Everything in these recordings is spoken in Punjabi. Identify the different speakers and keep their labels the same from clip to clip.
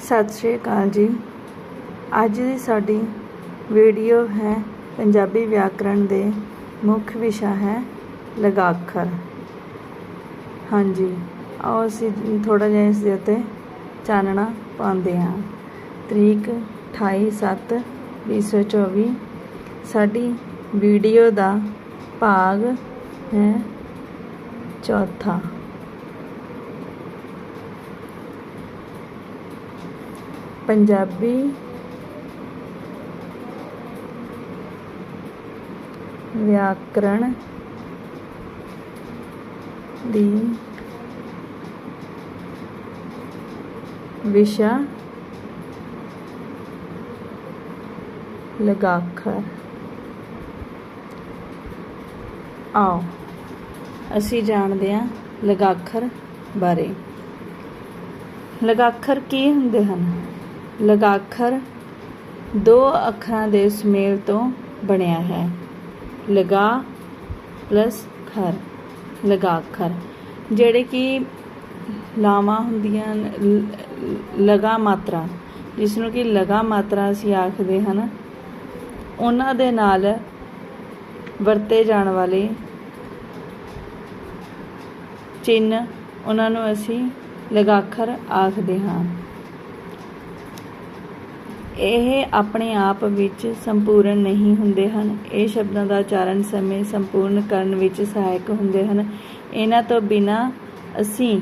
Speaker 1: ਸਤਿ ਸ਼੍ਰੀ ਅਕਾਲ ਜੀ। ਅੱਜ ਦੀ ਸਾਡੀ ਵੀਡੀਓ ਹੈ ਪੰਜਾਬੀ ਵਿਆਕਰਣ ਦੇ ਮੁੱਖ ਵਿਸ਼ਾ ਹੈ ਲਗਾਖਰ। ਹਾਂਜੀ, ਆਓ ਅਸੀਂ ਥੋੜਾ ਜਿਹਾ ਇਸ ਦੇ ਉੱਤੇ ਚਾਨਣਾ ਪਾਉਂਦੇ ਹਾਂ। ਤਰੀਕ 28/7/2024 ਸਾਡੀ ਵੀਡੀਓ ਦਾ ਭਾਗ ਹੈ ਚੌਥਾ। ਪੰਜਾਬੀ ਵਿਆਕਰਣ ਦੀ ਵਿਸ਼ਾ ਲਗਾਖਰ। ਆਓ, ਅਸੀਂ ਜਾਣਦੇ ਹਾਂ ਲਗਾਖਰ ਬਾਰੇ। ਲਗਾਖਰ ਕੀ ਹੁੰਦੇ ਹਨ? ਲਗਾਖਰ ਦੋ ਅੱਖਰਾਂ ਦੇ ਸੁਮੇਲ ਤੋਂ ਬਣਿਆ ਹੈ। ਲਗਾ ਪਲੱਸ ਖਰ, ਲਗਾਖਰ, ਜਿਹੜੇ ਕਿ ਲਾਵਾਂ ਹੁੰਦੀਆਂ ਨ- ਲ- ਲਗਾ ਮਾਤਰਾ ਜਿਸ ਨੂੰ ਕਿ ਲਗਾ ਮਾਤਰਾ ਅਸੀਂ ਆਖਦੇ ਹਨ। ਉਹਨਾਂ ਦੇ ਨਾਲ ਵਰਤੇ ਜਾਣ ਵਾਲੇ ਚਿੰਨ ਉਹਨਾਂ ਨੂੰ ਅਸੀਂ ਲਗਾਖਰ ਆਖਦੇ ਹਾਂ। ਇਹ ਆਪਣੇ ਆਪ ਵਿੱਚ ਸੰਪੂਰਨ ਨਹੀਂ ਹੁੰਦੇ ਹਨ। ਇਹ ਸ਼ਬਦਾਂ ਦਾ ਉਚਾਰਨ ਸਮੇਂ ਸੰਪੂਰਨ ਕਰਨ ਵਿੱਚ ਸਹਾਇਕ ਹੁੰਦੇ ਹਨ। ਇਹਨਾਂ ਤੋਂ ਬਿਨਾ ਅਸੀਂ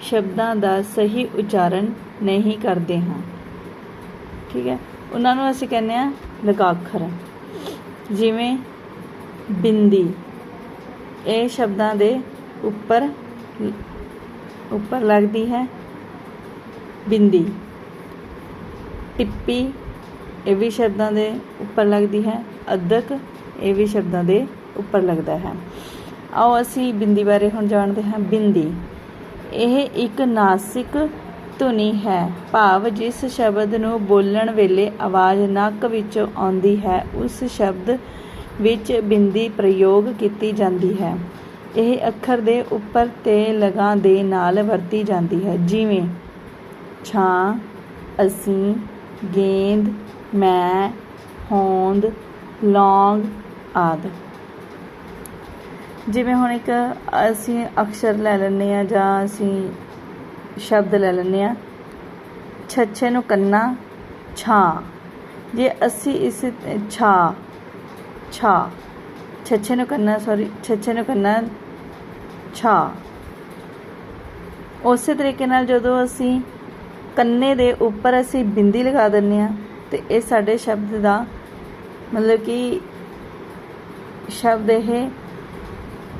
Speaker 1: ਸ਼ਬਦਾਂ ਦਾ ਸਹੀ ਉਚਾਰਨ ਨਹੀਂ ਕਰਦੇ ਹਾਂ। ਠੀਕ ਹੈ? ਉਹਨਾਂ ਨੂੰ ਅਸੀਂ ਕਹਿੰਦੇ ਆ ਲਗਾਖਰ। ਜਿਵੇਂ ਬਿੰਦੀ। ਇਹ ਸ਼ਬਦਾਂ ਦੇ ਉੱਪਰ ਉੱਪਰ ਲੱਗਦੀ ਹੈ ਬਿੰਦੀ। ਟਿੱਪੀ ਇਹ ਵੀ ਸ਼ਬਦਾਂ ਦੇ ਉੱਪਰ ਲੱਗਦੀ ਹੈ, ਅਦਕ ਇਹ ਵੀ ਸ਼ਬਦਾਂ ਦੇ ਉੱਪਰ ਲੱਗਦਾ ਹੈ। ਆਓ ਅਸੀਂ ਬਿੰਦੀ ਬਾਰੇ ਹੁਣ ਜਾਣਦੇ ਹਾਂ, ਬਿੰਦੀ। ਇਹ ਇੱਕ ਨਾਸਿਕ ਧੁਨੀ ਹੈ, ਭਾਵ ਜਿਸ ਸ਼ਬਦ ਨੂੰ ਬੋਲਣ ਵੇਲੇ ਆਵਾਜ਼ ਨੱਕ ਵਿੱਚੋਂ ਆਉਂਦੀ ਹੈ, ਉਸ ਸ਼ਬਦ ਵਿੱਚ ਬਿੰਦੀ ਪ੍ਰਯੋਗ ਕੀਤੀ ਜਾਂਦੀ ਹੈ। ਇਹ ਅੱਖਰ ਦੇ ਉੱਪਰ ਤੇ ਲਗਾਂ ਦੇ ਨਾਲ ਵਰਤੀ ਜਾਂਦੀ ਹੈ, ਜਿਵੇਂ, ਛਾਂ, ਅਸੀਂ ਗੇਂਦ, ਮੈਂ, ਹੋਂਦ, ਲੌਂਗ ਆਦਿ। ਜਿਵੇਂ ਹੁਣ ਇੱਕ ਅਸੀਂ ਅਕਸ਼ਰ ਲੈ ਲੈਂਦੇ ਆ ਜਾਂ ਅਸੀਂ ਸ਼ਬਦ ਲੈ ਲੈਂਦੇ ਆ ਛੱਛੇ ਨੂੰ ਕੰਨਾ, ਛਾ। ਜੇ ਅਸੀਂ ਇਸ ਛਾ ਛਾ, ਛੱਛੇ ਨੂੰ ਕੰਨਾ ਸੌਰੀ ਛੱਛੇ ਨੂੰ ਕੰਨਾ, ਛਾ। ਉਸੇ ਤਰੀਕੇ ਨਾਲ ਜਦੋਂ ਅਸੀਂ ਕੰਨੇ ਦੇ ਉੱਪਰ ਅਸੀਂ ਬਿੰਦੀ ਲਗਾ ਦਿੰਨੇ ਆ ਤੇ ਇਹ ਸਾਡੇ ਸ਼ਬਦ ਦਾ ਮਤਲਬ ਕਿ ਸ਼ਬਦ ਇਹ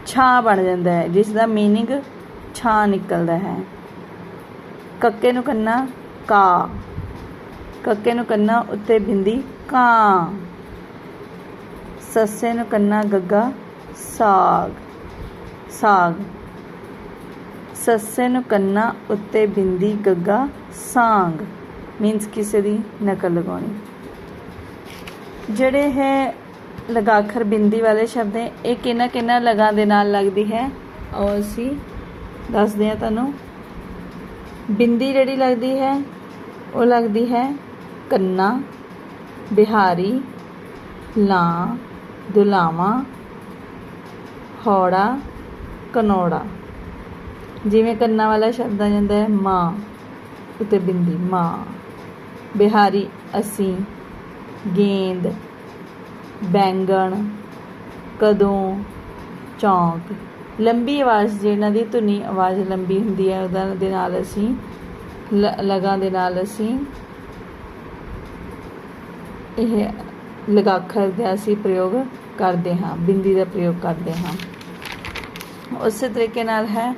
Speaker 1: ਛਾਂ ਬਣ ਜਾਂਦਾ ਹੈ ਜਿਸ ਦਾ मीनिंग ਛਾਂ ਨਿਕਲਦਾ ਹੈ ਕੱਕੇ ਨੂੰ ਕੰਨਾ ਕਾ ਕੱਕੇ ਨੂੰ ਕੰਨਾ ਉੱਤੇ ਬਿੰਦੀ ਕਾਂ ਸੱਸੇ ਨੂੰ ਕੰਨਾ ਗੱਗਾ ਸਾਗ ਸਾਗ ਸੱਸੇ ਨੂੰ ਕੰਨਾ ਉੱਤੇ ਬਿੰਦੀ ਗੱਗਾ ਸਾਂਗ ਮੀਨਸ ਕਿਸੇ ਦੀ ਨਕਲ ਲਗਾਉਣੀ। ਜਿਹੜੇ ਹੈ ਲਗਾਖਰ ਬਿੰਦੀ ਵਾਲੇ ਸ਼ਬਦ ਹੈ ਇਹ ਕਿੰਨਾ ਕਿੰਨਾ ਲਗਾ ਦੇ ਨਾਲ ਲੱਗਦੀ ਹੈ? ਔਰ ਅਸੀਂ ਦੱਸਦੇ ਹਾਂ ਤੁਹਾਨੂੰ। ਬਿੰਦੀ ਜਿਹੜੀ ਲੱਗਦੀ ਹੈ, ਉਹ ਲੱਗਦੀ ਹੈ ਕੰਨਾ, ਬਿਹਾਰੀ, ਲਾਂ, ਦੁਲਾਵਾ, ਹੌੜਾ, ਕਨੌੜਾ। ਜਿਵੇਂ ਕੰਨਾਂ ਵਾਲਾ ਸ਼ਬਦ ਆ ਜਾਂਦਾ ਹੈ, ਮਾਂ। ਉਤੇ ਬਿੰਦੀ ਮਾਂ, ਬਿਹਾਰੀ, ਅਸੀਂ ਗੇਂਦ, ਬੈਂਗਣ, ਕਦੋਂ, ਚੌਂਕ। ਲੰਬੀ ਆਵਾਜ਼, ਜਿਹਨਾਂ ਦੀ ਧੁਨੀ ਆਵਾਜ਼ ਲੰਬੀ ਹੁੰਦੀ ਹੈ ਉਹਨਾਂ ਦੇ ਨਾਲ ਅਸੀਂ, ਲ- ਲਗਾ ਦੇ ਨਾਲ ਅਸੀਂ ਇਹ ਲਗਾਖਰ ਦਾ ਅਸੀਂ ਪ੍ਰਯੋਗ ਕਰਦੇ ਹਾਂ, ਬਿੰਦੀ ਦਾ ਪ੍ਰਯੋਗ ਕਰਦੇ ਹਾਂ। ਉਸੇ ਤਰੀਕੇ ਨਾਲ ਹੈ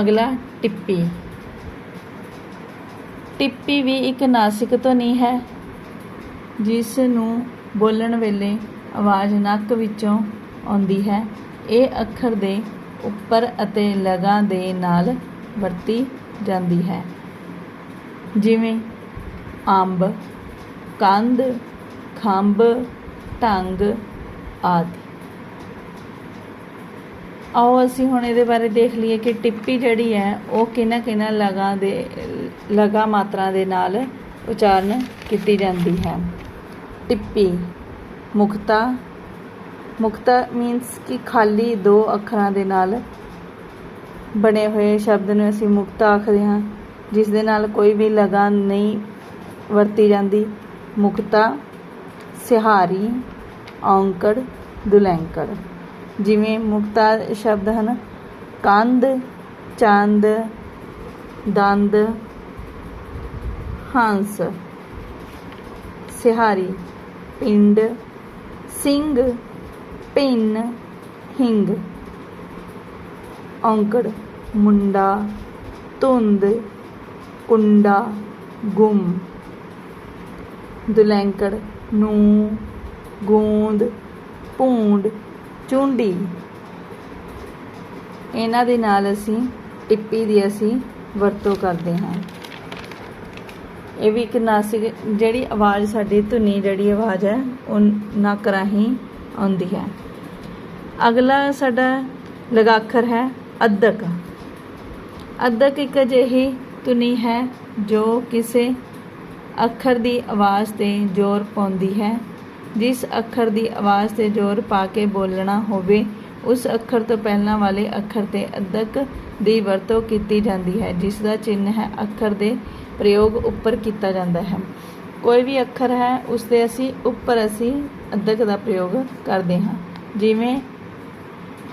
Speaker 1: ਅਗਲਾ ਟਿੱਪੀ। ਟਿੱਪੀ ਵੀ ਇੱਕ ਨਾਸਿਕ ਧੁਨੀ ਹੈ। ਜਿਸ ਨੂੰ ਬੋਲਣ ਵੇਲੇ ਆਵਾਜ਼ ਨੱਕ ਵਿੱਚੋਂ ਆਉਂਦੀ ਹੈ, ਇਹ ਅੱਖਰ ਦੇ ਉੱਪਰ ਅਤੇ ਲਗਾਂ ਦੇ ਨਾਲ ਵਰਤੀ ਜਾਂਦੀ ਹੈ। ਜਿਵੇਂ ਅੰਬ ਕੰਧ ਖੰਭ, ਢੰਗ ਆਦਿ। ਆਓ ਅਸੀਂ ਹੁਣ ਇਹਦੇ ਬਾਰੇ ਦੇਖ ਲਈਏ ਕਿ ਟਿੱਪੀ ਜਿਹੜੀ ਹੈ, ਉਹ ਕਿਹਨਾਂ ਕਿਹਨਾਂ ਲਗਾ ਦੇ, ਲਗਾ ਮਾਤਰਾ ਦੇ ਨਾਲ ਉਚਾਰਨ ਕੀਤੀ ਜਾਂਦੀ ਹੈ। ਟਿੱਪੀ, ਮੁਕਤਾ ਮੁਕਤਾ ਮੀਨਸ ਕਿ ਖਾਲੀ ਦੋ ਅੱਖਰਾਂ ਦੇ ਨਾਲ ਬਣੇ ਹੋਏ ਸ਼ਬਦ ਨੂੰ ਅਸੀਂ ਮੁਕਤਾ ਆਖਦੇ ਹਾਂ, ਜਿਸ ਦੇ ਨਾਲ ਕੋਈ ਵੀ ਲਗਾ ਨਹੀਂ ਵਰਤੀ ਜਾਂਦੀ। ਮੁਕਤਾ, ਸਿਹਾਰੀ, ਔਂਕੜ, ਦੁਲੈਂਕੜ। ਜਿਵੇਂ ਮੁਕਤਾ ਸ਼ਬਦ ਹਨ। ਕੰਧ, ਚੰਦ, ਦੰਦ, ਹੰਸ, ਸਿਹਾਰੀ, ਪਿੰਡ, ਸਿੰਘ, ਪਿੰਨ, ਹਿੰਗ, ਔਂਕੜ, ਮੁੰਡਾ, ਧੁੰਦ, ਕੁੰਡਾ, ਗੁੰਮ, ਦੁਲੈਂਕੜ ਨੂੰ ਗੂੰਦ, ਭੂੰਡ ਚੁੰਡੀ। ਇਹਨਾਂ ਦੇ ਨਾਲ ਅਸੀਂ ਟਿੱਪੀ ਦੀ ਅਸੀਂ ਵਰਤੋਂ ਕਰਦੇ ਹਾਂ। ਇਹ ਵੀ ਇੱਕ ਨਾਸਿਕ, ਜਿਹੜੀ ਆਵਾਜ਼ ਸਾਡੀ ਧੁਨੀ ਜਿਹੜੀ ਆਵਾਜ਼ ਹੈ ਉਹ ਨੱਕ ਰਾਹੀਂ ਆਉਂਦੀ ਹੈ। ਅਗਲਾ ਸਾਡਾ ਲਗਾਖਰ ਹੈ ਅੱਧਕ ਅੱਧਕ ਇੱਕ ਅਜਿਹੀ ਧੁਨੀ ਹੈ ਜੋ ਕਿਸੇ ਅੱਖਰ ਦੀ ਆਵਾਜ਼ ਤੇ ਜ਼ੋਰ ਪਾਉਂਦੀ ਹੈ। ਜਿਸ ਅੱਖਰ ਦੀ ਆਵਾਜ਼ ਤੇ ਜ਼ੋਰ ਪਾ ਕੇ ਬੋਲਣਾ ਹੋਵੇ, ਉਸ ਅੱਖਰ ਤੋਂ ਪਹਿਲਾਂ ਵਾਲੇ ਅੱਖਰ ਤੇ ਅੱਧਕ ਦੀ ਵਰਤੋਂ ਕੀਤੀ ਜਾਂਦੀ ਹੈ, ਜਿਸ ਦਾ ਚਿੰਨ੍ਹ ਹੈ ਅੱਖਰ ਦੇ ਪ੍ਰਯੋਗ ਉੱਪਰ ਕੀਤਾ ਜਾਂਦਾ ਹੈ। ਕੋਈ ਵੀ ਅੱਖਰ ਹੈ, ਉਸ ਦੇ ਅਸੀਂ ਉੱਪਰ ਅਸੀਂ ਅੱਧਕ ਦਾ ਪ੍ਰਯੋਗ ਕਰਦੇ ਹਾਂ। ਜਿਵੇਂ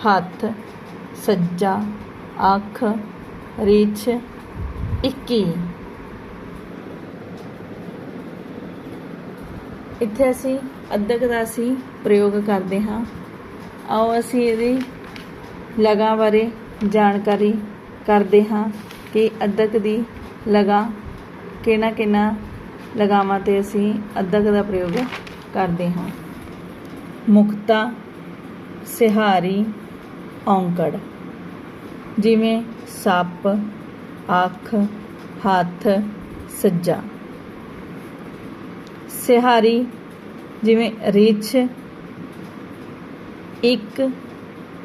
Speaker 1: ਹੱਥ, ਸੱਜਾ, ਅੱਖ, ਰਿਛ 21 ਇੱਥੇ ਅਸੀਂ ਅੱਧਕ ਦਾ ਅਸੀਂ ਪ੍ਰਯੋਗ ਕਰਦੇ ਹਾਂ। ਆਓ ਅਸੀਂ ਇਹਦੀ ਲਗਾ ਬਾਰੇ ਜਾਣਕਾਰੀ ਕਰਦੇ ਹਾਂ ਕਿ ਅੱਧਕ ਦੀ ਲਗਾ ਕਿਹਨਾਂ ਕਿਹਨਾਂ ਲਗਾਵਾਂ ਤੇ ਅਸੀਂ ਅੱਧਕ ਦਾ ਪ੍ਰਯੋਗ ਕਰਦੇ ਹਾਂ। ਮੁਕਤਾ, ਸਿਹਾਰੀ, ਔਂਕੜ ਜਿਵੇਂ ਸੱਪ, ਅੱਖ, ਹੱਥ, ਸੱਜਾ। ਸਿਹਾਰੀ ਜਿਵੇਂ ਰਿਛ, ਇੱਕ,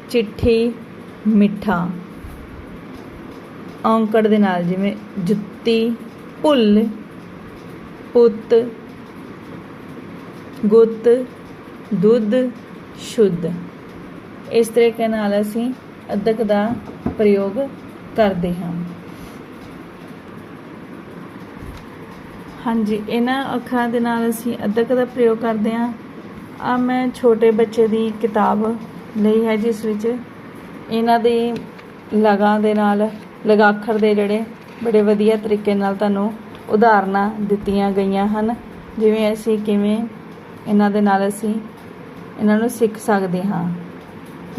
Speaker 1: ਚਿੱਠੀ, ਮਿੱਠਾ। ਔਂਕੜ ਦੇ ਨਾਲ ਜਿਵੇਂ ਜੁੱਤੀ, ਭੁੱਲ, ਪੁੱਤ, ਗੁੱਤ, ਦੁੱਧ, ਸ਼ੁੱਧ। ਇਸ ਤਰੀਕੇ ਨਾਲ ਅਸੀਂ ਅੱਧਕ ਦਾ ਪ੍ਰਯੋਗ ਕਰਦੇ ਹਾਂ। ਹਾਂਜੀ, ਇਹਨਾਂ ਅੱਖਰਾਂ ਦੇ ਨਾਲ ਅਸੀਂ ਅੱਧਕ ਦਾ ਪ੍ਰਯੋਗ ਕਰਦੇ ਹਾਂ। ਆ ਮੈਂ ਛੋਟੇ ਬੱਚੇ ਦੀ ਕਿਤਾਬ ਲਈ ਹੈ, ਜਿਸ ਵਿੱਚ ਇਹਨਾਂ ਦੀ ਲਗਾ ਦੇ ਨਾਲ ਲਗਾਖਰ ਦੇ ਜਿਹੜੇ ਬੜੇ ਵਧੀਆ ਤਰੀਕੇ ਨਾਲ ਤੁਹਾਨੂੰ ਉਦਾਹਰਨਾਂ ਦਿੱਤੀਆਂ ਗਈਆਂ ਹਨ, ਜਿਵੇਂ ਅਸੀਂ ਕਿਵੇਂ ਇਹਨਾਂ ਦੇ ਨਾਲ ਅਸੀਂ ਇਹਨਾਂ ਨੂੰ ਸਿੱਖ ਸਕਦੇ ਹਾਂ।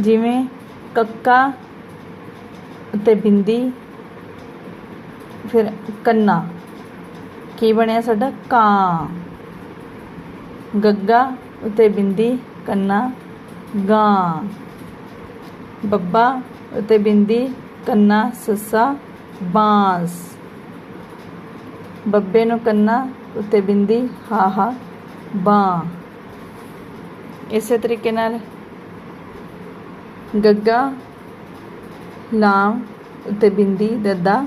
Speaker 1: ਜਿਵੇਂ ਕੱਕਾ ਅਤੇ ਬਿੰਦੀ, ਫਿਰ ਕੰਨਾ। ਕੀ ਬਣਿਆ ਸਾਡਾ? ਕਾਂ। ਗੱਗਾ, ਉੱਤੇ ਬਿੰਦੀ, ਕੰਨਾ, ਗਾਂ। ਬੱਬਾ, ਉੱਤੇ ਬਿੰਦੀ, ਕੰਨਾ, ਸੱਸਾ, ਬਾਂਸ। ਬੱਬੇ ਨੂੰ ਕੰਨਾ, ਉੱਤੇ ਬਿੰਦੀ, ਹਾਹਾ ਬਾਂ ਇਸੇ ਤਰੀਕੇ ਨਾਲ ਗੱਗਾ ਲਾਮ ਉੱਤੇ ਬਿੰਦੀ, ਦੱਦਾ,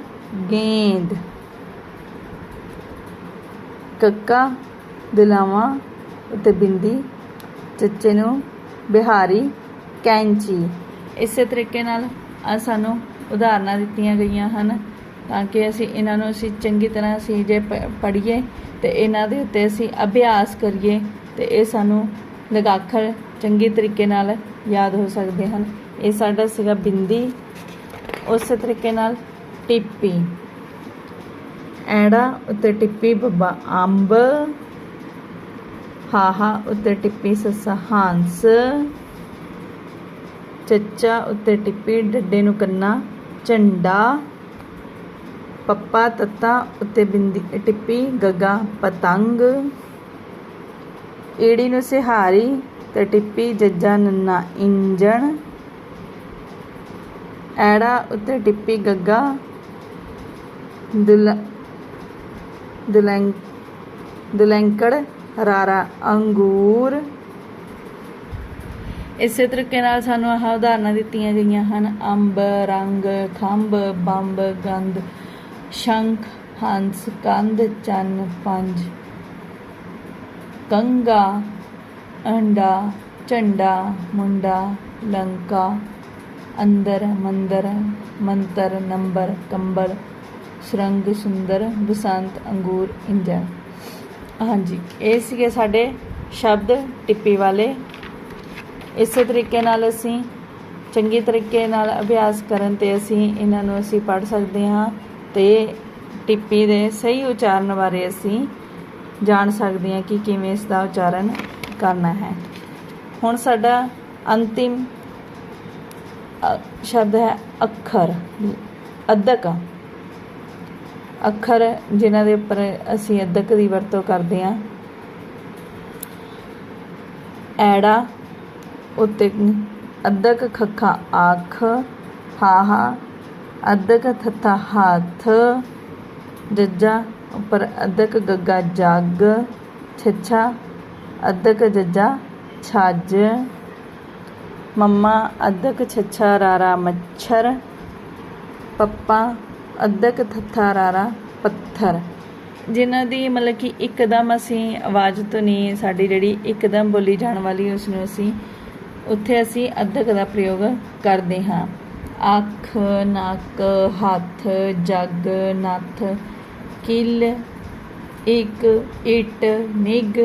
Speaker 1: ਗੇਂਦ। ਕੱਕਾ, ਦਿਲਾਵਾਂ ਅਤੇ ਬਿੰਦੀ, ਚੱਚੇ ਨੂੰ ਬਿਹਾਰੀ, ਕੈਂਚੀ। ਇਸੇ ਤਰੀਕੇ ਨਾਲ ਆ ਸਾਨੂੰ ਉਦਾਹਰਨਾਂ ਦਿੱਤੀਆਂ ਗਈਆਂ ਹਨ ਤਾਂ ਕਿ ਅਸੀਂ ਇਹਨਾਂ ਨੂੰ ਅਸੀਂ ਚੰਗੀ ਤਰ੍ਹਾਂ ਅਸੀਂ ਜੇ ਪੜ੍ਹੀਏ ਤੇ ਇਹਨਾਂ ਦੇ ਉੱਤੇ ਅਸੀਂ ਅਭਿਆਸ ਕਰੀਏ ਤੇ ਇਹ ਸਾਨੂੰ ਲਗਾਖਰ ਚੰਗੇ ਤਰੀਕੇ ਨਾਲ ਯਾਦ ਹੋ ਸਕਦੇ ਹਨ। ਇਹ ਸਾਡਾ ਸੀਗਾ ਬਿੰਦੀ। ਉਸੇ ਤਰੀਕੇ ਨਾਲ ਟਿੱਪੀ। ਐੜਾ ਉੱਤੇ ਟਿੱਪੀ ਬੱਬਾ ਅੰਬ, ਹਾਹਾ ਉੱਤੇ ਟਿੱਪੀ ਸੱਸਾ ਹੰਸ, ਚੱਚਾ ਉੱਤੇ ਟਿੱਪੀ ਡੱਡੇ ਨੂੰ ਕੰਨਾ ਝੰਡਾ, ਪੱਪਾ ਤੱਤਾ ਉੱਤੇ ਬਿੰਦੀ ਟਿੱਪੀ ਗੱਗਾ ਪਤੰਗ ਏੜੀ ਨੂੰ ਸਿਹਾਰੀ ਤੇ ਟਿੱਪੀ ਜੱਜਾ ਨੰਨਾ ਇੰਜਣ, ਐੜਾ ਉੱਤੇ ਟਿੱਪੀ ਗੱਗਾ, ਦੁਲ ਦੁਲੈਂ ਦੁਲੈਂਕੜ ਰਾਰਾ ਅੰਗੂਰ। ਇਸੇ ਤਰੀਕੇ ਨਾਲ ਸਾਨੂੰ ਆਹ ਉਦਾਹਰਨਾਂ ਦਿੱਤੀਆਂ ਗਈਆਂ ਹਨ। ਅੰਬ, ਰੰਗ, ਖੰਭ, ਬੰਬ, ਗੰਧ, ਸ਼ੰਖ, ਹੰਸ, ਕੰਧ, ਚੰਨ, ਪੰਜ। ਕੰਗਾ ਅੰਡਾ, ਝੰਡਾ, ਮੁੰਡਾ, ਲੰਕਾ, ਅੰਦਰ, ਮੰਦਰ, ਮੰਤਰ, ਨੰਬਰ, ਕੰਬਲ। ਸੁਰੰਗ, ਸੁੰਦਰ, ਬਸੰਤ, ਅੰਗੂਰ, ਇੰਜਣ। ਹਾਂਜੀ, ਇਹ ਸੀਗੇ ਸਾਡੇ ਸ਼ਬਦ ਟਿੱਪੀ ਵਾਲੇ। ਇਸੇ ਤਰੀਕੇ ਨਾਲ ਅਸੀਂ, ਚੰਗੀ ਤਰੀਕੇ ਨਾਲ ਅਭਿਆਸ ਕਰਨ ਤੇ ਅਸੀਂ ਇਹਨਾਂ ਨੂੰ ਅਸੀਂ ਪੜ੍ਹ ਸਕਦੇ ਹਾਂ ਤੇ ਟਿੱਪੀ ਦੇ ਸਹੀ ਉਚਾਰਨ ਬਾਰੇ ਅਸੀਂ ਜਾਣ ਸਕਦੇ ਹਾਂ ਕਿ ਕਿਵੇਂ ਇਸ ਦਾ ਉਚਾਰਨ ਕਰਨਾ ਹੈ। ਹੁਣ ਸਾਡਾ ਅੰਤਿਮ ਸ਼ਬਦ ਹੈ ਅੱਖਰ, ਅਦਕ। ਅੱਖਰ ਜਿਨ੍ਹਾਂ ਦੇ ਉੱਪਰ ਅਸੀਂ ਅਦਕ ਦੀ ਵਰਤੋਂ ਕਰਦੇ ਹਾਂ। ਐੜਾ ਉੱਤੇ ਅਦਕ ਖੱਖਾ ਆਖ, ਹਾਹਾ, ਅਦਕ ਥੱਥਾ ਹੱਥ, ਜੱਜਾ ਉੱਪਰ ਅਦਕ ਗੱਗਾ ਜੱਗ, ਛੱਛਾ, ਅਦਕ ਜੱਜਾ ਛੱਜ, ਮੰਮਾ ਅਦਕ ਛੱਛਾ ਰਾਰਾ ਮੱਛਰ, ਪੱਪਾ ਅਦਕ ਥਥਾਰਾਰਾ ਪੱਥਰ। ਜਿਨ੍ਹਾਂ ਦੀ ਮਤਲਬ ਕਿ ਇੱਕਦਮ ਅਸੀਂ ਆਵਾਜ਼ ਤੋਂ ਨਹੀਂ, ਸਾਡੀ ਜਿਹੜੀ ਇੱਕਦਮ ਬੋਲੀ ਜਾਣ ਵਾਲੀ ਉਸ ਨੂੰ ਅਸੀਂ, ਉੱਥੇ ਅਸੀਂ ਅਦਕ ਦਾ ਪ੍ਰਯੋਗ ਕਰਦੇ ਹਾਂ। ਅੱਖ, ਨੱਕ, ਹੱਥ, ਜੱਗ, ਨੱਥ, ਕਿੱਲ, ਇੱਕ, ਇੱਟ ਨਿੱਗ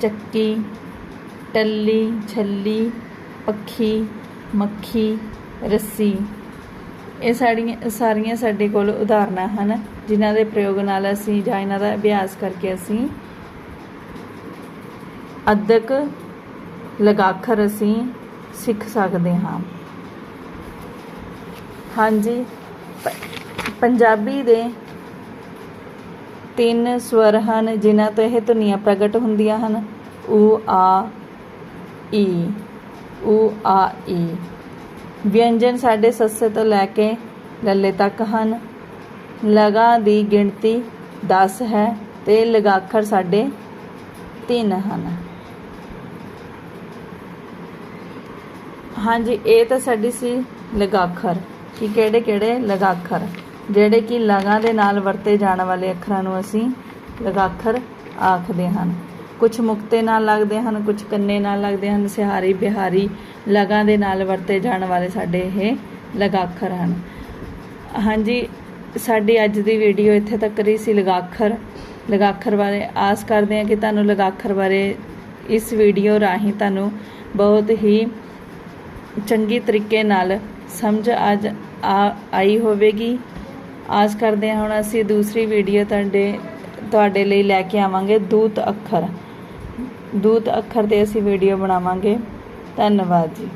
Speaker 1: ਚੱਕੀ, ਟੱਲੀ, ਛੱਲੀ, ਪੱਖੀ, ਮੱਖੀ, ਰੱਸੀ। ਇਹ ਸਾੜੀਆਂ ਸਾਰੀਆਂ ਸਾਡੇ ਕੋਲ ਉਦਾਹਰਨਾਂ ਹਨ, ਜਿਨ੍ਹਾਂ ਦੇ ਪ੍ਰਯੋਗ ਨਾਲ ਅਸੀਂ ਜਾਂ ਇਹਨਾਂ ਦਾ ਅਭਿਆਸ ਕਰਕੇ ਅਸੀਂ ਅਦਕ ਲਗਾਖਰ ਅਸੀਂ ਸਿੱਖ ਸਕਦੇ ਹਾਂ। ਹਾਂਜੀ, ਪ- ਪੰਜਾਬੀ ਦੇ ਤਿੰਨ ਸਵਰ ਹਨ, ਜਿਨ੍ਹਾਂ ਤੋਂ ਇਹ ਧੁਨੀਆਂ ਪ੍ਰਗਟ ਹੁੰਦੀਆਂ ਹਨ। ਊ ਆ, ਈ। ਊ ਆ, ਈ। ਵਿਅੰਜਨ ਸਾਡੇ ਸੱਸੇ ਤੋਂ ਲੈ ਕੇ ਲੱਲੇ ਤੱਕ ਹਨ। ਲਗਾ ਦੀ ਗਿਣਤੀ 10 ਹੈ ਤੇ ਲਗਾਖਰ ਸਾਡੇ 3 ਹਨ। ਹਾਂਜੀ, ਇਹ ਤਾਂ ਸਾਡੀ ਸੀ ਲਗਾਖਰ। ਕਿ ਕਿਹੜੇ ਕਿਹੜੇ ਲਗਾਖਰ? ਜਿਹੜੇ ਕਿ ਲਗਾ ਦੇ ਨਾਲ ਵਰਤੇ ਜਾਣ ਵਾਲੇ ਅੱਖਰਾਂ ਨੂੰ ਅਸੀਂ ਲਗਾਖਰ ਆਖਦੇ ਹਨ। ਕੁਝ ਮੁਕਤੇ ਨਾਲ ਲੱਗਦੇ ਹਨ ਕੁਝ ਕੰਨੇ ਨਾਲ ਲੱਗਦੇ ਹਨ, ਸਿਹਾਰੀ, ਬਿਹਾਰੀ ਲਗਾਂ ਦੇ ਨਾਲ ਵਰਤੇ ਜਾਣ ਵਾਲੇ ਸਾਡੇ ਇਹ ਲਗਾਖਰ ਹਨ। ਹਾਂਜੀ, ਸਾਡੀ ਅੱਜ ਦੀ ਵੀਡੀਓ ਇੱਥੇ ਤੱਕ ਰਹੀ ਸੀ ਲਗਾਖਰ। ਲਗਾਖਰ ਬਾਰੇ ਆਸ ਕਰਦੇ ਹਾਂ ਕਿ ਤੁਹਾਨੂੰ ਲਗਾਖਰ ਬਾਰੇ ਇਸ ਵੀਡੀਓ ਰਾਹੀਂ ਤੁਹਾਨੂੰ ਬਹੁਤ ਹੀ ਚੰਗੀ ਤਰੀਕੇ ਨਾਲ ਸਮਝ ਅੱਜ ਆ, ਆਈ ਹੋਵੇਗੀ। ਆਸ ਕਰਦੇ ਹਾਂ ਹੁਣ ਅਸੀਂ ਦੂਸਰੀ ਵੀਡੀਓ ਤੁਹਾਡੇ ਤੁਹਾਡੇ ਲਈ ਲੈ ਕੇ ਆਵਾਂਗੇ ਦੂਤ ਅੱਖਰ। ਦੂਤ ਅੱਖਰ ਤੇ ਅਸੀਂ ਵੀਡੀਓ ਬਣਾਵਾਂਗੇ। ਧੰਨਵਾਦ ਜੀ।